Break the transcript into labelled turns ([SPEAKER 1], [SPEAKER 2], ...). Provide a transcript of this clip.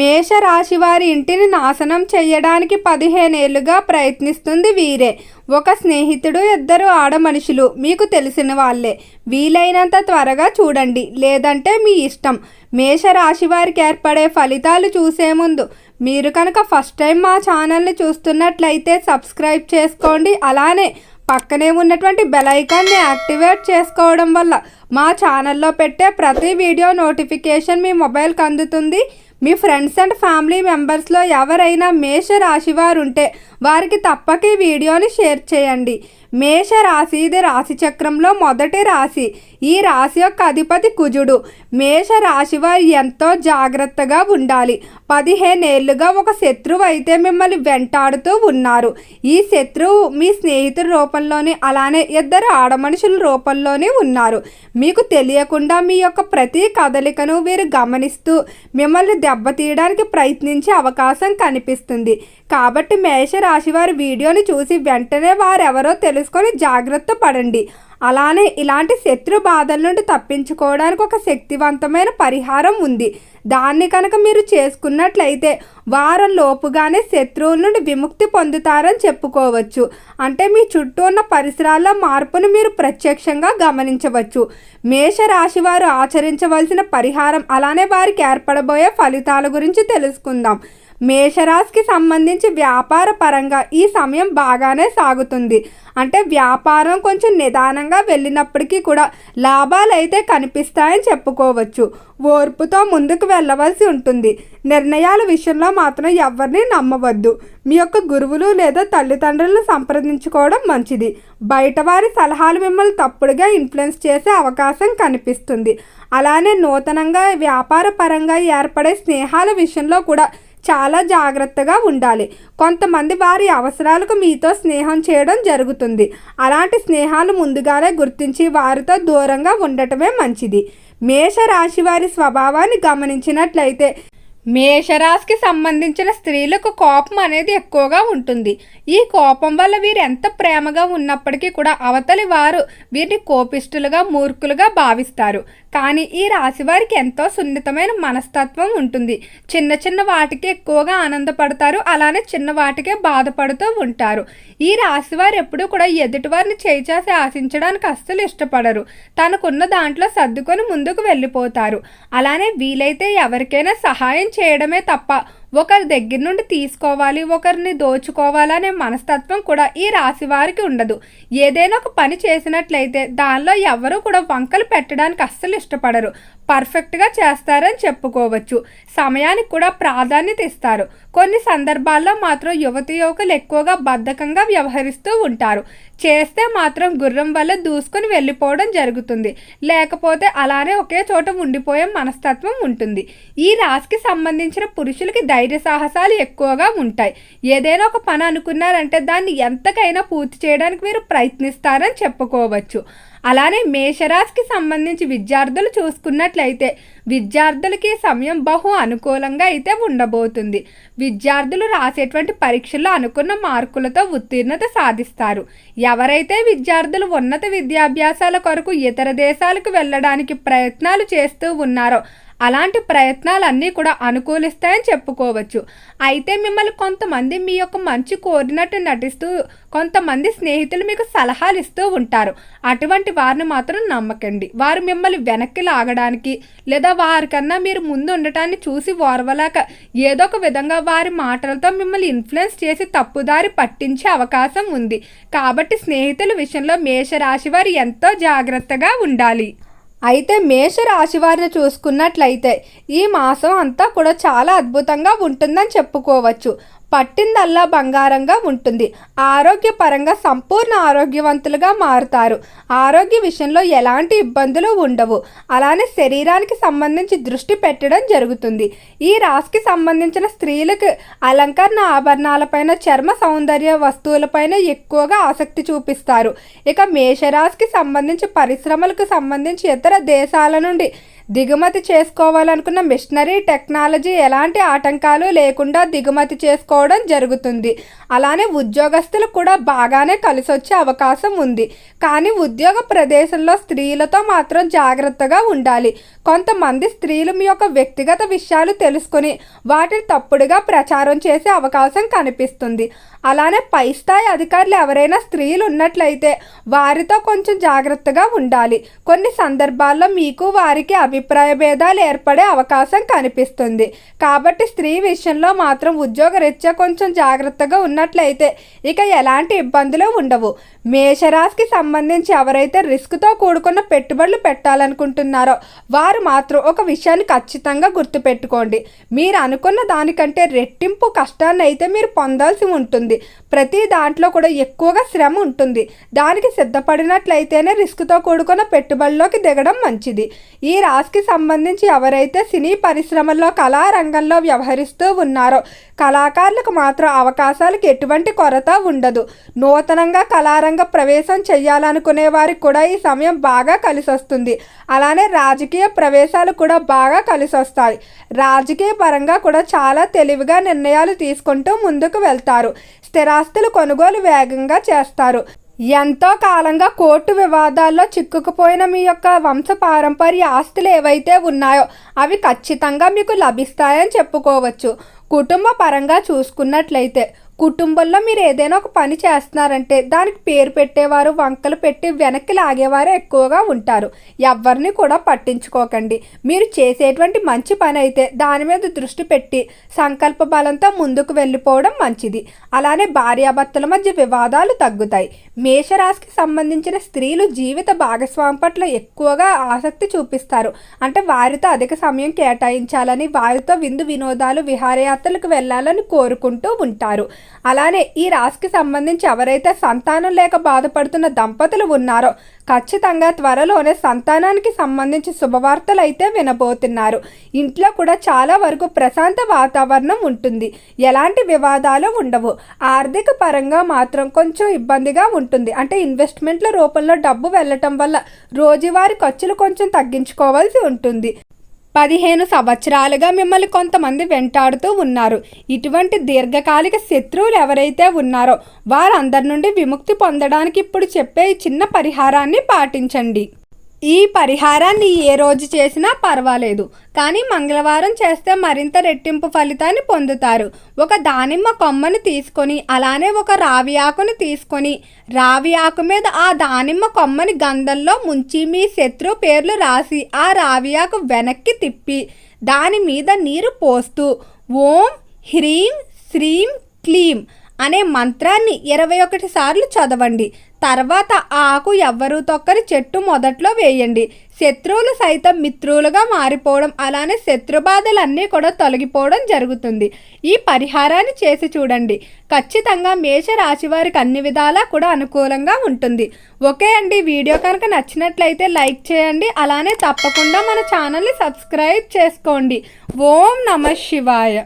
[SPEAKER 1] మేషరాశి వారి ఇంటిని నాశనం చేయడానికి పదిహేనేళ్ళుగా ప్రయత్నిస్తుంది వీరే. ఒక స్నేహితుడు ఇద్దరు ఆడ మనుషులు మీకు తెలిసిన వాళ్ళే. వీలైనంత త్వరగా చూడండి. లేదంటే మీ ఇష్టం. మేషరాశి వారికి ఏర్పడే ఫలితాలు చూసే ముందు మీరు కనుక ఫస్ట్ టైం మా ఛానల్ని చూస్తున్నట్లయితే సబ్స్క్రైబ్ చేసుకోండి. అలానే పక్కనే ఉన్నటువంటి బెల్ ఐకాన్ని యాక్టివేట్ చేసుకోవడం వల్ల మా ఛానల్లో పెట్టే ప్రతి వీడియో నోటిఫికేషన్ మీ మొబైల్కి అందుతుంది. మీ ఫ్రెండ్స్ అండ్ ఫ్యామిలీ మెంబర్స్లో ఎవరైనా మేష రాశి వారు ఉంటే వారికి తప్పక ఈ వీడియోని షేర్ చేయండి. మేష రాశి ఇది రాశి చక్రంలో మొదటి రాశి. ఈ రాశి యొక్క అధిపతి కుజుడు. మేష రాశి వారు ఎంతో జాగ్రత్తగా ఉండాలి. పదిహేనేళ్ళుగా ఒక శత్రువు అయితే మిమ్మల్ని వెంటాడుతూ ఉన్నారు. ఈ శత్రువు మీ స్నేహితుల రూపంలోని అలానే ఇద్దరు ఆడమనుషుల రూపంలోనే ఉన్నారు. మీకు తెలియకుండా మీ యొక్క ప్రతి కదలికను వీరు గమనిస్తూ మిమ్మల్ని దెబ్బతీయడానికి ప్రయత్నించే అవకాశం కనిపిస్తుంది. కాబట్టి మేషరాశి వారి వీడియోని చూసి వెంటనే వారెవరో చేసుకొని జాగ్రత్త పడండి. అలానే ఇలాంటి శత్రు బాధల నుండి తప్పించుకోవడానికి ఒక శక్తివంతమైన పరిహారం ఉంది. దాన్ని కనుక మీరు చేసుకున్నట్లయితే వారం లోపుగానే శత్రువుల నుండి విముక్తి పొందుతారని చెప్పుకోవచ్చు. అంటే మీ చుట్టూ ఉన్న పరిసరాల్లో మార్పును మీరు ప్రత్యక్షంగా గమనించవచ్చు. మేషరాశి వారు ఆచరించవలసిన పరిహారం అలానే వారికి ఏర్పడబోయే ఫలితాల గురించి తెలుసుకుందాం. మేషరాశికి సంబంధించి వ్యాపార పరంగా ఈ సమయం బాగానే సాగుతుంది. అంటే వ్యాపారం కొంచెం నిదానంగా వెళ్ళినప్పటికీ కూడా లాభాలు అయితే కనిపిస్తాయని చెప్పుకోవచ్చు. ఓర్పుతో ముందుకు వెళ్ళవలసి ఉంటుంది. నిర్ణయాల విషయంలో మాత్రం ఎవరిని నమ్మవద్దు. మీ యొక్క గురువులు లేదా తల్లిదండ్రులను సంప్రదించుకోవడం మంచిది. బయట వారి సలహాలు మిమ్మల్ని తప్పుడుగా ఇన్ఫ్లుయెన్స్ చేసే అవకాశం కనిపిస్తుంది. అలానే నూతనంగా వ్యాపార పరంగా ఏర్పడే స్నేహాల విషయంలో కూడా చాలా జాగ్రత్తగా ఉండాలి. కొంతమంది వారి అవసరాలకు మీతో స్నేహం చేయడం జరుగుతుంది. అలాంటి స్నేహాలు ముందుగానే గుర్తించి వారితో దూరంగా ఉండటమే మంచిది. మేషరాశి వారి స్వభావాన్ని గమనించినట్లయితే మేషరాశికి సంబంధించిన స్త్రీలకు కోపం అనేది ఎక్కువగా ఉంటుంది. ఈ కోపం వల్ల వీరు ఎంత ప్రేమగా ఉన్నప్పటికీ కూడా అవతలి వారు వీరిని కోపిష్టులుగా మూర్ఖులుగా భావిస్తారు. కానీ ఈ రాశి వారికి ఎంతో సున్నితమైన మనస్తత్వం ఉంటుంది. చిన్న చిన్న వాటికి ఎక్కువగా ఆనందపడతారు. అలానే చిన్న వాటికే బాధపడుతూ ఉంటారు. ఈ రాశి వారు ఎప్పుడూ కూడా ఎదుటివారిని చేయిచేసి ఆశించడానికి అస్సలు ఇష్టపడరు. తనకున్న దాంట్లో సర్దుకొని ముందుకు వెళ్ళిపోతారు. అలానే వీలైతే ఎవరికైనా సహాయం చేయడమే తప్ప ఒకరి దగ్గర నుండి తీసుకోవాలి ఒకరిని దోచుకోవాలనే మనస్తత్వం కూడా ఈ రాశి వారికి ఉండదు. ఏదైనా ఒక పని చేసినట్లయితే దానిలో ఎవరు కూడా వంకలు పెట్టడానికి అస్సలు ఇష్టపడరు. పర్ఫెక్ట్గా చేస్తారని చెప్పుకోవచ్చు. సమయానికి కూడా ప్రాధాన్యత ఇస్తారు. కొన్ని సందర్భాల్లో మాత్రం యువతి యువకులు ఎక్కువగా బద్ధకంగా వ్యవహరిస్తూ ఉంటారు. చేస్తే మాత్రం గుర్రం వల్ల దూసుకుని వెళ్ళిపోవడం జరుగుతుంది. లేకపోతే అలానే ఒకే చోట ఉండిపోయే మనస్తత్వం ఉంటుంది. ఈ రాశికి సంబంధించిన పురుషులకి ధైర్య సాహసాలు ఎక్కువగా ఉంటాయి. ఏదైనా ఒక పని అనుకున్నారంటే దాన్ని ఎంతకైనా పూర్తి చేయడానికి మీరు ప్రయత్నిస్తారని చెప్పుకోవచ్చు. అలానే మేషరాశికి సంబంధించి విద్యార్థులు చూసుకున్నట్లయితే విద్యార్థులకి సమయం బహు అనుకూలంగా అయితే ఉండబోతుంది. విద్యార్థులు రాసేటువంటి పరీక్షల్లో అనుకున్న మార్కులతో ఉత్తీర్ణత సాధిస్తారు. ఎవరైతే విద్యార్థులు ఉన్నత విద్యాభ్యాసాల కొరకు ఇతర దేశాలకు వెళ్ళడానికి ప్రయత్నాలు చేస్తూ ఉన్నారో అలాంటి ప్రయత్నాలన్నీ కూడా అనుకూలిస్తాయని చెప్పుకోవచ్చు. అయితే మిమ్మల్ని కొంతమంది మీ యొక్క మంచి కోరినట్టు నటిస్తూ కొంతమంది స్నేహితులు మీకు సలహాలు ఇస్తూ ఉంటారు. అటువంటి వారిని మాత్రం నమ్మకండి. వారు మిమ్మల్ని వెనక్కి లాగడానికి లేదా వారికన్నా మీరు ముందు ఉండటాన్ని చూసి ఓర్వలేక ఏదో ఒక విధంగా వారి మాటలతో మిమ్మల్ని ఇన్ఫ్లుయెన్స్ చేసి తప్పుదారి పట్టించే అవకాశం ఉంది. కాబట్టి స్నేహితుల విషయంలో మేషరాశి వారు ఎంతో జాగ్రత్తగా ఉండాలి. అయితే మేష రాశి వారిని చూసుకున్నట్లయితే ఈ మాసం అంతా కూడా చాలా అద్భుతంగా ఉంటుందని చెప్పుకోవచ్చు. పట్టిందల్లా బంగారంగా ఉంటుంది. ఆరోగ్యపరంగా సంపూర్ణ ఆరోగ్యవంతులుగా మారుతారు. ఆరోగ్య విషయంలో ఎలాంటి ఇబ్బందులు ఉండవు. అలానే శరీరానికి సంబంధించి దృష్టి పెట్టడం జరుగుతుంది. ఈ రాశికి సంబంధించిన స్త్రీలకు అలంకరణ ఆభరణాలపైన చర్మ సౌందర్య వస్తువులపైన ఎక్కువగా ఆసక్తి చూపిస్తారు. ఇక మేషరాశికి సంబంధించి పరిశ్రమలకు సంబంధించి ఇతర దేశాల నుండి దిగుమతి చేసుకోవాలనుకున్న మిషనరీ టెక్నాలజీ ఎలాంటి ఆటంకాలు లేకుండా దిగుమతి చేసుకోవడం జరుగుతుంది. అలానే ఉద్యోగస్తులు కూడా బాగానే కలిసొచ్చే అవకాశం ఉంది. కానీ ఉద్యోగ ప్రదేశంలో స్త్రీలతో మాత్రం జాగ్రత్తగా ఉండాలి. కొంతమంది స్త్రీలు మీ యొక్క వ్యక్తిగత విషయాలు తెలుసుకొని వాటిని తప్పుడుగా ప్రచారం చేసే అవకాశం కనిపిస్తుంది. అలానే పై స్థాయి అధికారులు ఎవరైనా స్త్రీలు ఉన్నట్లయితే వారితో కొంచెం జాగ్రత్తగా ఉండాలి. కొన్ని సందర్భాల్లో మీకు వారికి అభిప్రాయ భేదాలు ఏర్పడే అవకాశం కనిపిస్తుంది. కాబట్టి స్త్రీ విషయంలో మాత్రం ఉద్యోగరీత్యా కొంచెం జాగ్రత్తగా ఉన్నట్లయితే ఇక ఎలాంటి ఇబ్బందులు ఉండవు. మేషరాశికి సంబంధించి ఎవరైతే రిస్క్తో కూడుకున్న పెట్టుబడులు పెట్టాలనుకుంటున్నారో వారు మాత్రం ఒక విషయాన్ని ఖచ్చితంగా గుర్తుపెట్టుకోండి. మీరు అనుకున్న దానికంటే రెట్టింపు కష్టాన్ని అయితే మీరు పొందాల్సి ఉంటుంది. ప్రతి దాంట్లో కూడా ఎక్కువగా శ్రమ ఉంటుంది. దానికి సిద్ధపడినట్లయితేనే రిస్క్తో కూడుకున్న పెట్టుబడిలోకి దిగడం మంచిది. ఈ రాశి రాశికి సంబంధించి ఎవరైతే సినీ పరిశ్రమల్లో కళారంగంలో వ్యవహరిస్తూ ఉన్నారో కళాకారులకు మాత్రం అవకాశాలకు ఎటువంటి కొరత ఉండదు. నూతనంగా కళారంగ ప్రవేశం చేయాలనుకునే వారికి కూడా ఈ సమయం బాగా కలిసొస్తుంది. అలానే రాజకీయ ప్రవేశాలు కూడా బాగా కలిసొస్తాయి. రాజకీయ పరంగా కూడా చాలా తెలివిగా నిర్ణయాలు తీసుకుంటూ ముందుకు వెళ్తారు. స్థిరాస్తులు కొనుగోలు వేగంగా చేస్తారు. ఎంతో కాలంగా కోర్టు వివాదాల్లో చిక్కుకుపోయిన మీ యొక్క వంశ పారంపర్య ఆస్తులు ఏవైతే ఉన్నాయో అవి ఖచ్చితంగా మీకు లభిస్తాయని చెప్పుకోవచ్చు. కుటుంబ పరంగా చూసుకున్నట్లయితే కుటుంబంలో మీరు ఏదైనా ఒక పని చేస్తున్నారంటే దానికి పేరు పెట్టేవారు వంకలు పెట్టి వెనక్కి లాగేవారు ఎక్కువగా ఉంటారు. ఎవరిని కూడా పట్టించుకోకండి. మీరు చేసేటువంటి మంచి పని అయితే దాని మీద దృష్టి పెట్టి సంకల్ప బలంతో ముందుకు వెళ్ళిపోవడం మంచిది. అలానే భార్యాభర్తల మధ్య వివాదాలు తగ్గుతాయి. మేషరాశికి సంబంధించిన స్త్రీలు జీవిత భాగస్వామి పట్ల ఎక్కువగా ఆసక్తి చూపిస్తారు. అంటే వారితో అధిక సమయం కేటాయించాలని వారితో విందు వినోదాలు విహారయాత్రలకు వెళ్ళాలని కోరుకుంటూ ఉంటారు. అలానే ఈ రాశికి సంబంధించి ఎవరైతే సంతానం లేక బాధపడుతున్న దంపతులు ఉన్నారో ఖచ్చితంగా త్వరలోనే సంతానానికి సంబంధించి శుభవార్తలు అయితే వినబోతున్నారు. ఇంట్లో కూడా చాలా వరకు ప్రశాంత వాతావరణం ఉంటుంది. ఎలాంటి వివాదాలు ఉండవు. ఆర్థిక పరంగా మాత్రం కొంచెం ఇబ్బందిగా ఉంటుంది. అంటే ఇన్వెస్ట్మెంట్ల రూపంలో డబ్బు వెళ్ళటం వల్ల రోజువారీ ఖర్చులు కొంచెం తగ్గించుకోవాల్సి ఉంటుంది. పదిహేను సంవత్సరాలుగా మిమ్మల్ని కొంతమంది వెంటాడుతూ ఉన్నారు. ఇటువంటి దీర్ఘకాలిక శత్రువులు ఎవరైతే ఉన్నారో వారందరి నుండి విముక్తి పొందడానికి ఇప్పుడు చెప్పే చిన్న పరిహారాన్ని పాటించండి. ఈ పరిహారాన్ని ఏ రోజు చేసినా పర్వాలేదు. కానీ మంగళవారం చేస్తే మరింత రెట్టింపు ఫలితాన్ని పొందుతారు. ఒక దానిమ్మ కొమ్మను తీసుకొని అలానే ఒక రావి ఆకును తీసుకొని రావి ఆకు మీద ఆ దానిమ్మ కొమ్మని గంధంలో ముంచి మీ శత్రు పేర్లు రాసి ఆ రావి ఆకు వెనక్కి తిప్పి దాని మీద నీరు పోస్తూ ఓం హ్రీం శ్రీం క్లీం అనే మంత్రాన్ని ఇరవై ఒకటి సార్లు చదవండి. తర్వాత ఆకు ఎవ్వరూ తొక్కని చెట్టు మొదట్లో వేయండి. శత్రువులు సైతం మిత్రులుగా మారిపోవడం అలానే శత్రుబాధలన్నీ కూడా తొలగిపోవడం జరుగుతుంది. ఈ పరిహారాన్ని చేసి చూడండి. ఖచ్చితంగా మేష రాశి వారికి అన్ని విధాలా కూడా అనుకూలంగా ఉంటుంది. ఓకే అండి. వీడియో కనుక నచ్చినట్లయితే లైక్ చేయండి. అలానే తప్పకుండా మన ఛానల్ని సబ్స్క్రైబ్ చేసుకోండి. ఓం నమ శివాయ.